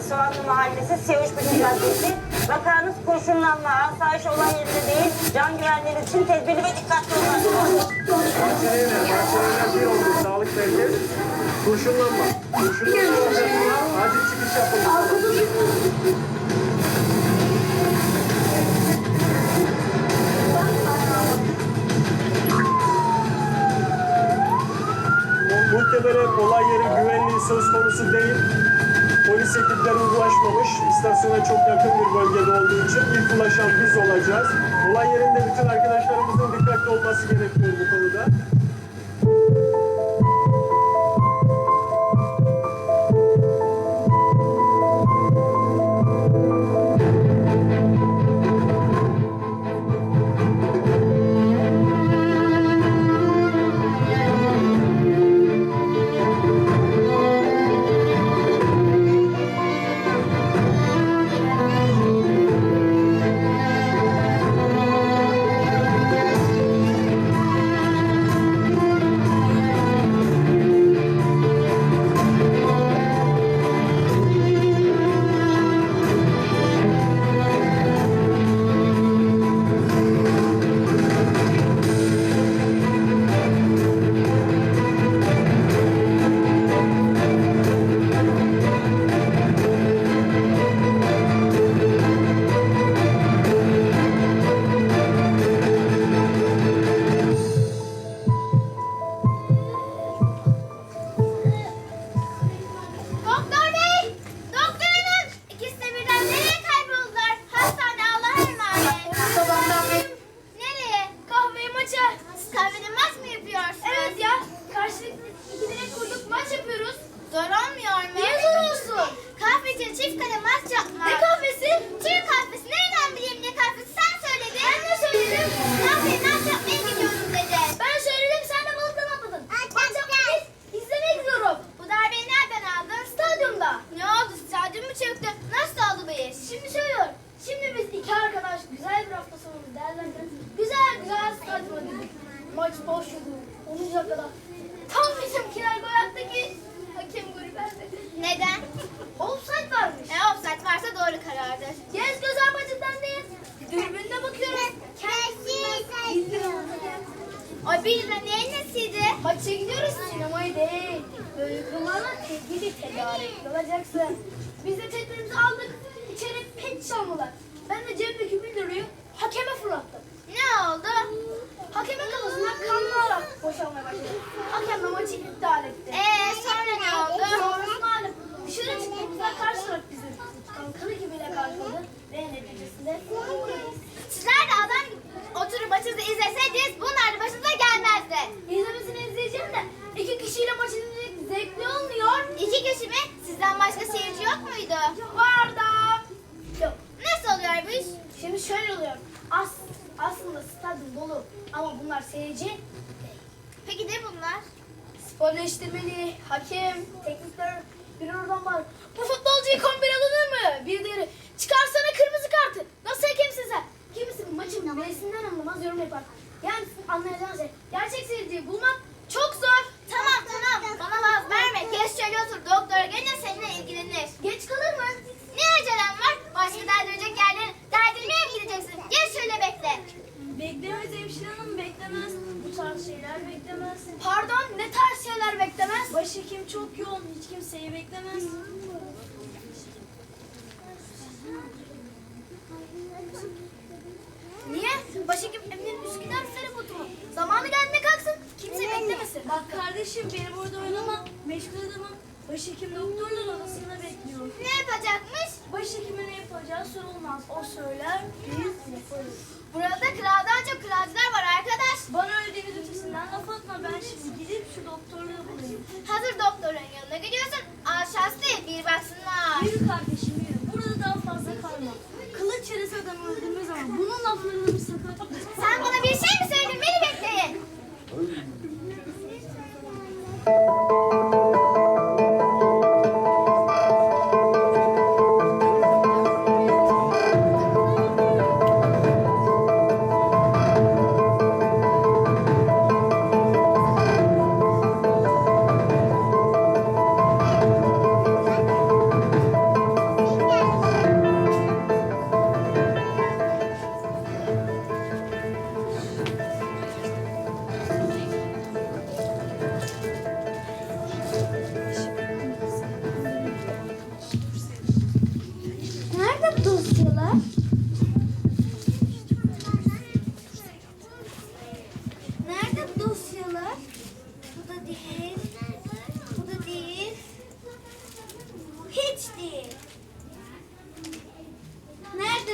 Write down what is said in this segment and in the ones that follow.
Soğanlı Mahallesi. Soğanlı Mahallesi Siyavuşbaşı Caddesi. Vakanız kurşunlanma, asayiş olan yerinde değil, can güvenliği için tedbirli ve dikkatli olmak. Bahçelievler, Bahçelievler bir oldu. Sağlık merkez. Kurşunlanma. Kurşunlanma acil çıkış yapıldı. Muhtemelen olay yeri güvenliği söz konusu değil. Ekipleri ulaşmamış. İstasyona çok yakın bir bölgede olduğu için ilk ulaşan biz olacağız. Olay yerinde bütün arkadaşlarımızın dikkatli olması gerekiyor bu konuda. Maç başladı. 10. dakikada. Tam bizimkiler gol attı ki hakem golü vermedi. Neden? Offside varmış. E offside varsa doğru karardır. Gez gözel maçından değil. Dürbünle bakıyoruz. Ay bir lira neyin nesiydi? Maça gidiyoruz sinemaya değil. Böyle kumarla tedbiri tedarik olacaksın. Biz de tedbirimizi aldık. İçeri pet çalmalar. Ben de cebimdeki bir lirayı hakeme fırlattım. Ne oldu? Hakemin kafasından kanlı olarak boşalmaya başladı. Hakem de maçı iptal etti. Eee sonra ne oldu? Sonrası malum. Dışarı çıktığımızda karşı taraf bizi kankalı gibiyle karşıladı. Ve neticesinde Sizler de adam gibi oturup maçınızı izleseydiniz bunlar da başınıza gelmezdi. İzlemesini izleyeceğim de iki kişiyle maç izlemek zevkli olmuyor. İki kişi mi? Sizden başka seyirci yok muydu? Vardı. Yok. Nasıl oluyor bu iş? Şimdi şöyle oluyor. As, aslında stadyum dolu ama bunlar seyirci değil. Peki ne bunlar? Sporleştirmeli, hakem, teknikler, bir oradan var. Bu futbolcuyu kombin alınır mı? Bir diğeri çıkarsana kırmızı kartı. Nasıl hakemsin sen? Kimisi maçın nesinden anlamaz yorum yapar. Yani sizin anlayacağınız şey gerçek seyirciyi bulmak çok zor. Tamam tamam bana vaz verme. Geç şöyle otur doktora gene seninle ilgilenir. Geç kalır mı? Ne acelem var? Başka derdilecek yerlerin derdilmeye mi gideceksin? Geç şöyle bekle. Beklemez hemşire hanım beklemez. Bu tarz şeyler beklemez. Pardon ne tarz şeyler beklemez? Başhekim çok yoğun. Hiç kimseyi beklemez. Niye? Başhekim Emin'in Üsküdar Feribotu mu? Zamanı geldiğinde kalksın. Kimse beklemesin. Bak kardeşim benim orada oynamam. Meşgul adamım. Başhekim doktorlar odasında bekliyor. Ne yapacakmış? Başhekime ne yapacağı sorulmaz. O söyler, biz yaparız. Burada kraldan çok kralcılar var arkadaş. Bana öyle deniz ötesinden laf atma. Ben şimdi gidip şu doktorluğu bulayım. Hazır doktorun yanına gidiyorsun. Al şanslı bir baksınlar. Yürü kardeşim yürü. Burada daha fazla kalma. Kılıç yarısı adamı öldürmez ama bunun laflarını bir sakın. Sen bana bir şey mi söyledin? Beni bekleyin.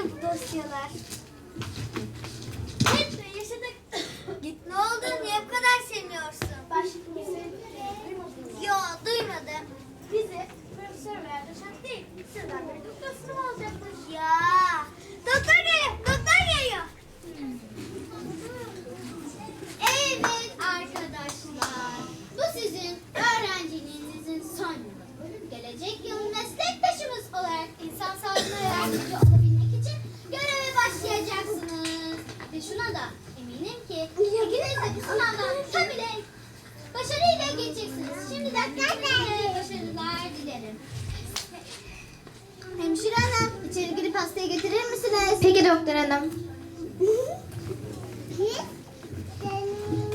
Nerede bu dosyalar? Etme yaşadık. Git ne oldu? Niye bu kadar sevmiyorsun? Başlık şey Yo duymadım. Bizi profesör veya doçent değil. Sizden biri doktor olacaktır. Ya. sınavdan tam ile başarıyla geçeceksiniz. Şimdiden başarılar dilerim. Hemşire hanım içeri girip hastayı getirir misiniz? Peki doktor hanım.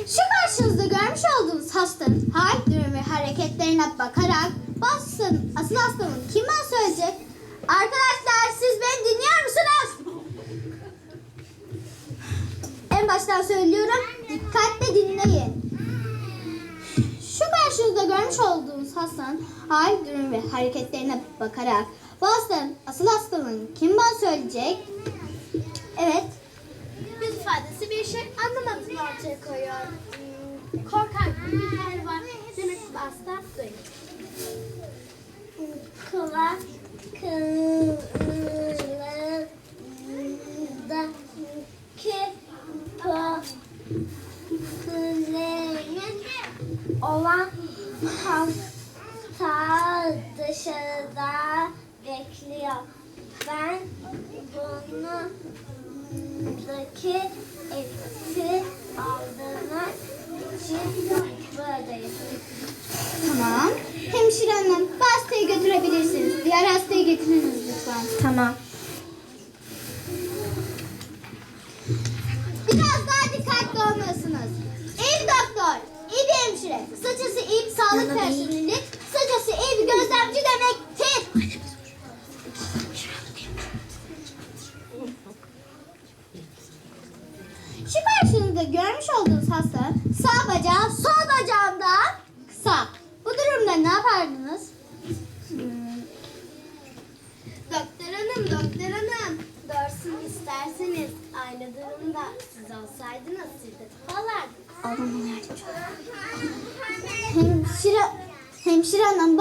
Şu karşınızda görmüş olduğunuz hastanın hal durumu hareketlerine bakarak bu asıl hastamın kimden söyleyecek? Arkadaşlar siz beni dinliyor musunuz? en baştan söylüyorum dikkatle dinleyin. Şu karşınızda görmüş olduğunuz hastanın hal, durum ve hareketlerine bakarak bu hastanın asıl hastalığını kim bana söyleyecek? Evet. Yüz ifadesi bir şey anlamadığını ortaya koyuyor. Hmm, Korkak bir hal var. Demek ki hasta böyle. Kulak kılındaki problemin olan hasta dışarıda bekliyor. Ben bunundaki etkisi aldığına için buradayım. Tamam. Hemşire hanım bu hastayı götürebilirsiniz. Diğer hastayı getiriniz lütfen. Tamam. Hemşire, kısacası iyi bir sağlık personeli, kısacası iyi bir gözlemci demektir.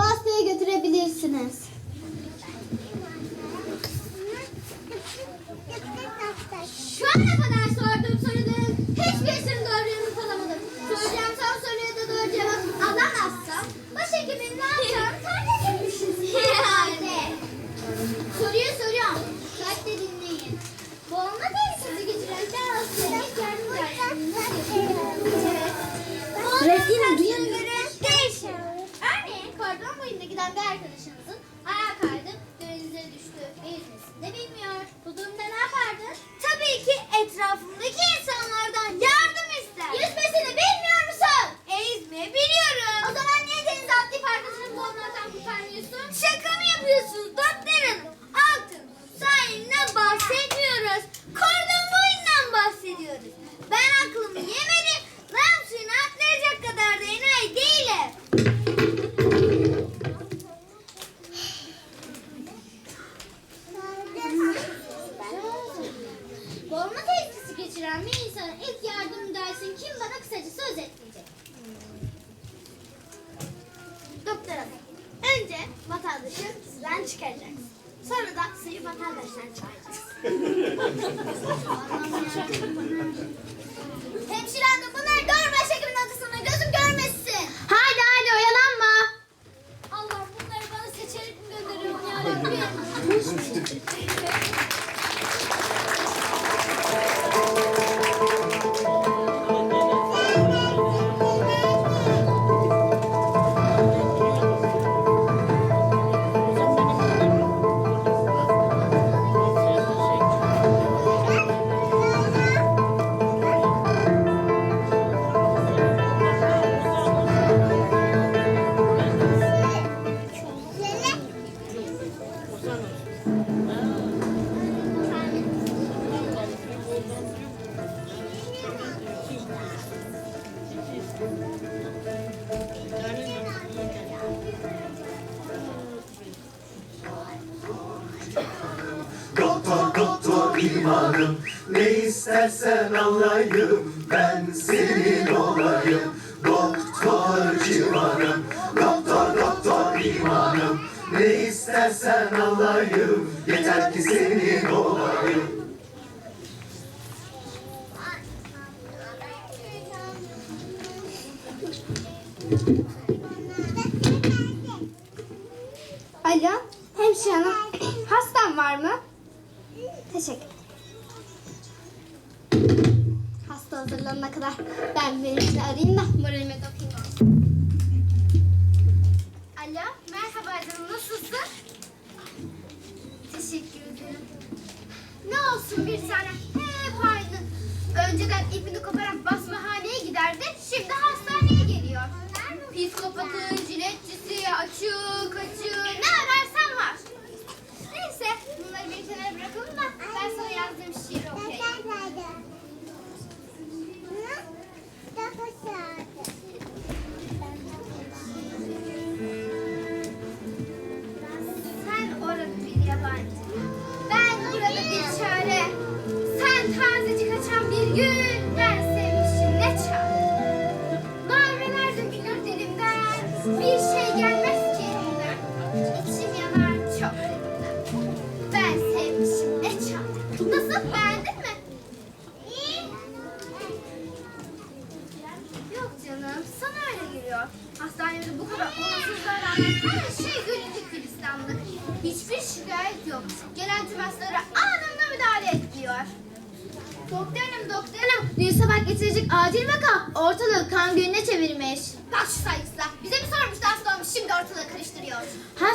Hastayı götürebilirsiniz. Şu ana kadar sorduğum soruların hiçbirisini doğru yanıt alamadım. Soracağım son soruya da doğru cevap alamazsam başhekimin ne yapacağını geçiren bir insanın ilk yardım dersin kim bana kısacası özetleyecek. Doktor hanım, önce vatandaşı sizden çıkaracaksınız. Sonra da suyu vatandaştan çıkaracaksınız. Hemşire imanım Ne istersen alayım Ben senin olayım. Doktor civanım Doktor doktor imanım. Ne istersen alayım Yeter ki senin olayım. Alo, hemşire hanım. Hastam var mı? Teşekkür bulana kadar ben benimkini arayayım da moralime dokayım. Alo, merhaba canım, nasılsın? Teşekkür ederim. Ne olsun bir tane hep aynı. Önceden ipini koparak basmahaneye giderdi, şimdi hastaneye geliyor. Psikopatın, ciletçisi, açık açık, Vixe!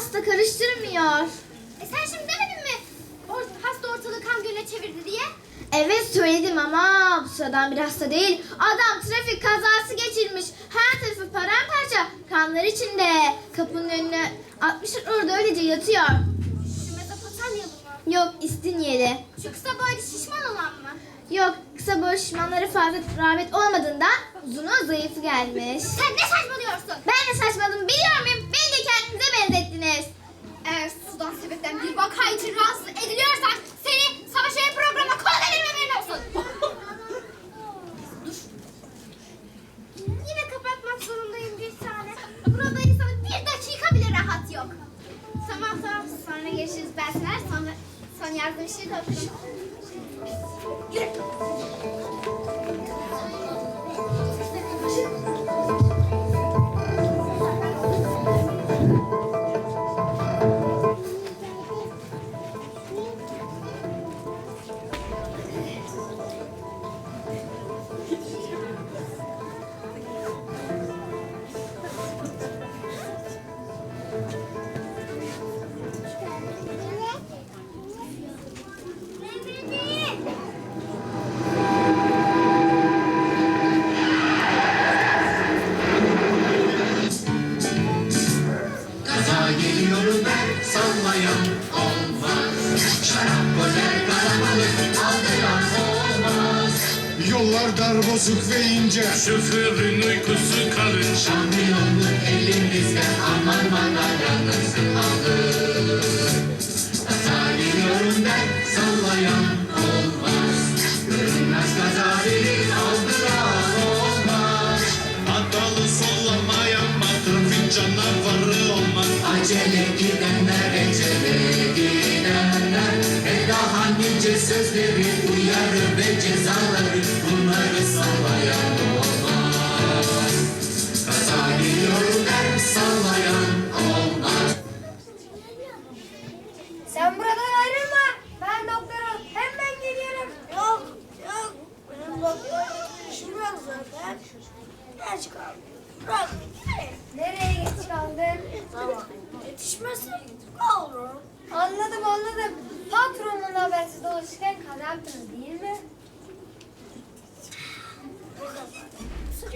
Hasta karıştırmıyor. E sen şimdi demedin mi? Or- hasta ortalığı kan gölüne çevirdi diye. Evet söyledim ama bu sıradan bir hasta değil. Adam trafik kazası geçirmiş. Her tarafı paramparça. Kanlar içinde. Kapının önüne atmışlar orada öylece yatıyor. Şu Mezopotamyalı mı? Yok İstinyeli. Şu kısa boylu şişman olan mı? Yok kısa boylu şişmanlara fazla rağbet olmadığından uzunu zayıfı gelmiş. Sen ne saçmalıyorsun? Ben de saçmaladım biliyor muyum? Beni de kendinize benzettiniz. Eğer sudan sebepten Yollar dar bozuk ve ince. Şoförün uykusu kalınca Şampiyonluk elimizde aman madalyamızı alır Kaza geliyorum ben sallayan olmaz. Görünmez kaza beni aldıran olmaz. Hatalı sollamayan trafik canavarı olmaz. Acele gidenler, acele gidenler. Ve daha nice sözleri, uyarı ve cezaları Bunları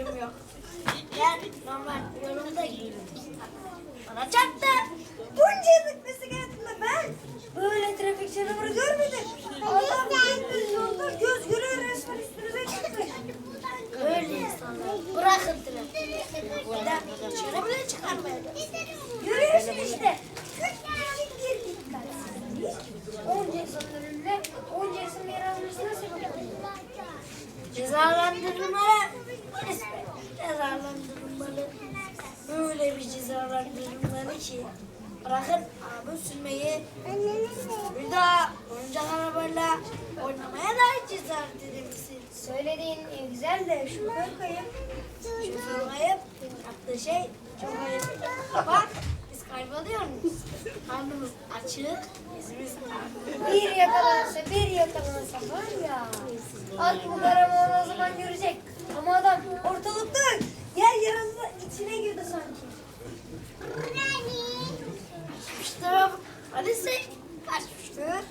Suçum yok. Gel normal yolunda gidelim. Bana çarptı. Bunca yıllık bisikletimle ben böyle trafik canavarı görmedim. Allah bilir yolda göz göre resmen üstünüze çıkmış. Öyle insanlar. Bırakın trafiği. Bile çıkarmayacağız. Görüyorsun işte. Küçücük bir dikkatsizlik. Onca insanın önünde onca insanın yer almasına sebep oluyor. Cezalandırmalı. Cezalandırmalı. Böyle bir cezalandırmalı ki. Bırakın abi sürmeyi. Bir daha oyuncak arabayla oynamaya da ceza misin? Söylediğin e, güzel de şoför kayıp. Şoför ayıp. Yaptığı şey çok ayıp. Bak biz kayboluyoruz. Karnımız açık. Bir yakalansa bir yakalansa var ya. Aklı karama o zaman görecek. Ama adam ortalıkta yer yarıldı içine girdi sanki. Hadi sen kaçmıştır.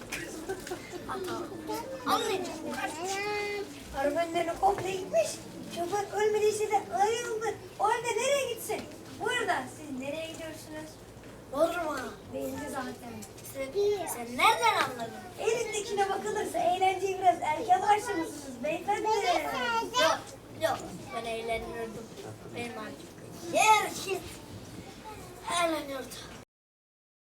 Anlayacağım. Kaçmıştır. Arabanın önüne komple gitmiş. Şoför ölmediyse de ayrıldı. O halde nereye gitsin? Bu arada siz nereye gidiyorsunuz? Vurma. Belli zaten. Sen, sen nereden anladın? Elindekine bakılırsa eğlenceyi biraz erken başlamışsınız beyefendi. Yok, Ben eğleniyordum. Benim artık. Yer ki. Eğleniyordum.